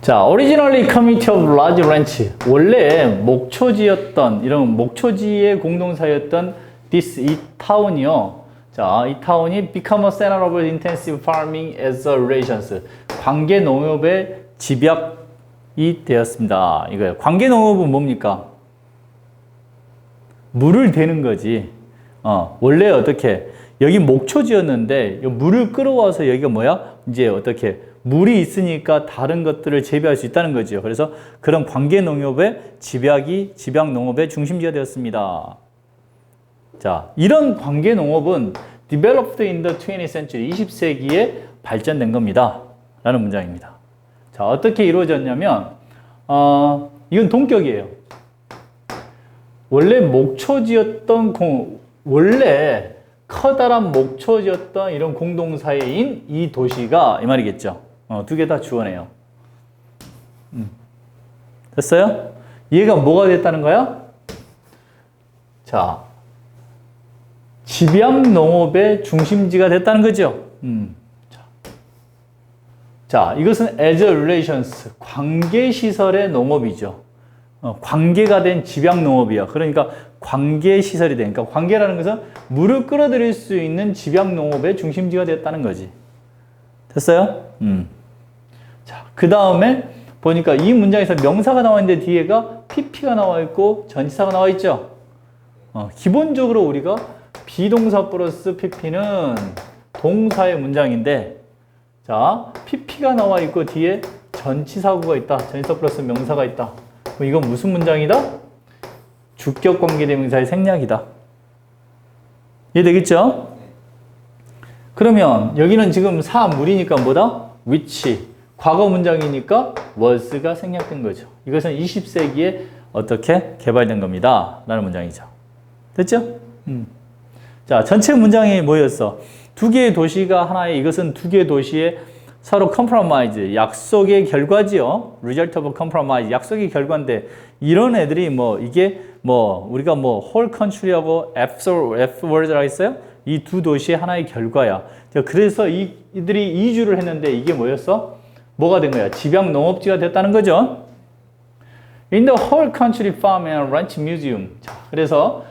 자, originally community of large ranch. 원래 목초지였던, 이런 목초지의 공동사였던 this, 이 타운이요. 자, 이 타운이 become a center of intensive farming as a relations. 관계 농업의 집약이 되었습니다. 이거예요. 관계 농업은 뭡니까? 물을 대는 거지. 어, 원래 어떻게 여기 목초지였는데 이 물을 끌어와서 여기가 뭐야? 이제 어떻게 물이 있으니까 다른 것들을 재배할 수 있다는 거죠. 그래서 그런 관계 농업의 집약이 집약 농업의 중심지가 되었습니다. 자, 이런 관계 농업은 developed in the 20th century, 20세기에 발전된 겁니다. 라는 문장입니다. 자, 어떻게 이루어졌냐면, 어, 이건 동격이에요. 원래 목초지였던 공, 원래 커다란 목초지였던 이런 공동사회인 이 도시가 이 말이겠죠. 어, 두 개 다 주어네요. 음. 됐어요? 얘가 뭐가 됐다는 거야? 자, 집약 농업의 중심지가 됐다는 거죠. 음. 자. 자, 이것은 as a relations, 관계 시설의 농업이죠. 어, 관계가 된 집약 농업이야. 그러니까 관계 시설이 되니까 관계라는 것은 물을 끌어들일 수 있는 집약 농업의 중심지가 됐다는 거지. 됐어요? 음. 자, 그 다음에 보니까 이 문장에서 명사가 나와 있는데 뒤에가 PP가 나와 있고 전치사가 나와 있죠. 어, 기본적으로 우리가 비동사 플러스 PP는 동사의 문장인데, 자, PP가 나와 있고 뒤에 전치사구가 있다. 전치사 플러스 명사가 있다. 그럼 이건 무슨 문장이다? 주격 관계대명사의 생략이다. 이해되겠죠? 그러면 여기는 지금 사물이니까 뭐다? which. 과거 문장이니까 was가 생략된 거죠. 이것은 20세기에 어떻게 개발된 겁니다. 라는 문장이죠. 됐죠? 음. 자, 전체 문장이 뭐였어? 두 개의 도시가 하나의 이것은 두 개의 도시의 서로 compromise, 약속의 결과지요. result of compromise, 약속의 결과인데 이런 애들이 뭐 이게 뭐 우리가 뭐 whole country하고 F F word라 했어요? 이 두 도시의 하나의 결과야. 자, 그래서 이, 이들이 이주를 했는데 이게 뭐였어? 뭐가 된 거야? 집약 농업지가 됐다는 거죠. In the whole country farm and ranch museum. 자, 그래서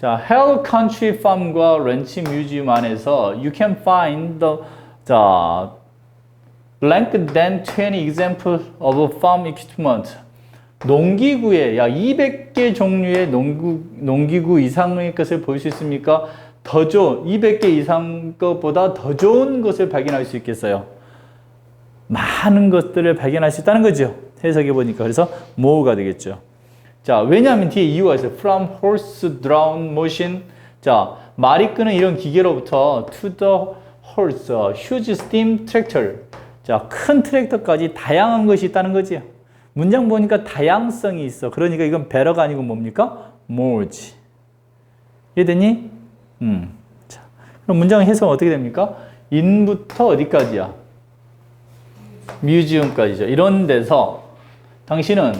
자, Hell Country Farm과 런치 뮤지엄 안에서 you can find the 자, blank than 20 example of farm equipment. 농기구에 약 200개 종류의 농구, 농기구 이상의 것을 볼 수 있습니까? 더 좋은, 200개 이상 것보다 더 좋은 것을 발견할 수 있겠어요. 많은 것들을 발견할 수 있다는 거죠. 해석해 보니까. 그래서 more가 되겠죠. 자, 왜냐하면 뒤에 이유가 있어요. From horse drawn machine. 자, 말이 끄는 이런 기계로부터 to the horse, huge steam tractor. 자, 큰 트랙터까지 다양한 것이 있다는 거지. 문장 보니까 다양성이 있어. 그러니까 이건 bett가 아니고 뭡니까? more지. 이해되니? 음. 자, 그럼 문장 해석 어떻게 됩니까? 인부터 어디까지야? 뮤지엄까지죠. 이런 데서 당신은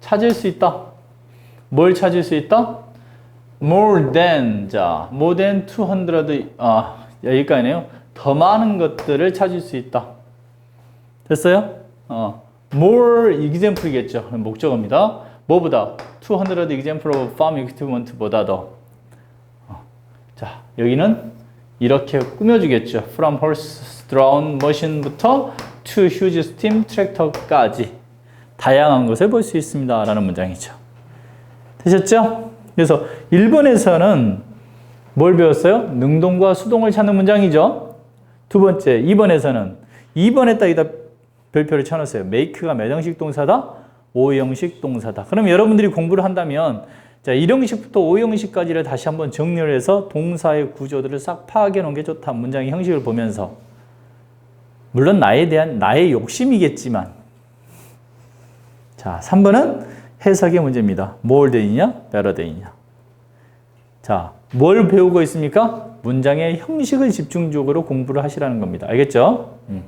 찾을 수 있다. 뭘 찾을 수 있다? more than 자, more than 200 아, 여기까지네요. 더 많은 것들을 찾을 수 있다. 됐어요? 어. more example이겠죠. 목적어입니다. 뭐보다 200 example of farm equipment보다 더. 어. 자, 여기는 이렇게 꾸며주겠죠. from horse drawn machine부터 to huge steam tractor까지 다양한 것을 볼 수 있습니다. 라는 문장이죠. 되셨죠? 그래서 1번에서는 뭘 배웠어요? 능동과 수동을 찾는 문장이죠. 두 번째, 2번에서는 2번에다 여기다 별표를 쳐놨어요. make가 몇 형식 동사다? 5형식 동사다. 그럼 여러분들이 공부를 한다면 자, 1형식부터 5형식까지를 다시 한번 정리를 해서 동사의 구조들을 싹 파악해 놓은 게 좋다. 문장의 형식을 보면서. 물론 나에 대한 나의 욕심이겠지만 자, 3번은 해석의 문제입니다. more than이냐, better than이냐. 자, 뭘 배우고 있습니까? 문장의 형식을 집중적으로 공부를 하시라는 겁니다. 알겠죠? 음.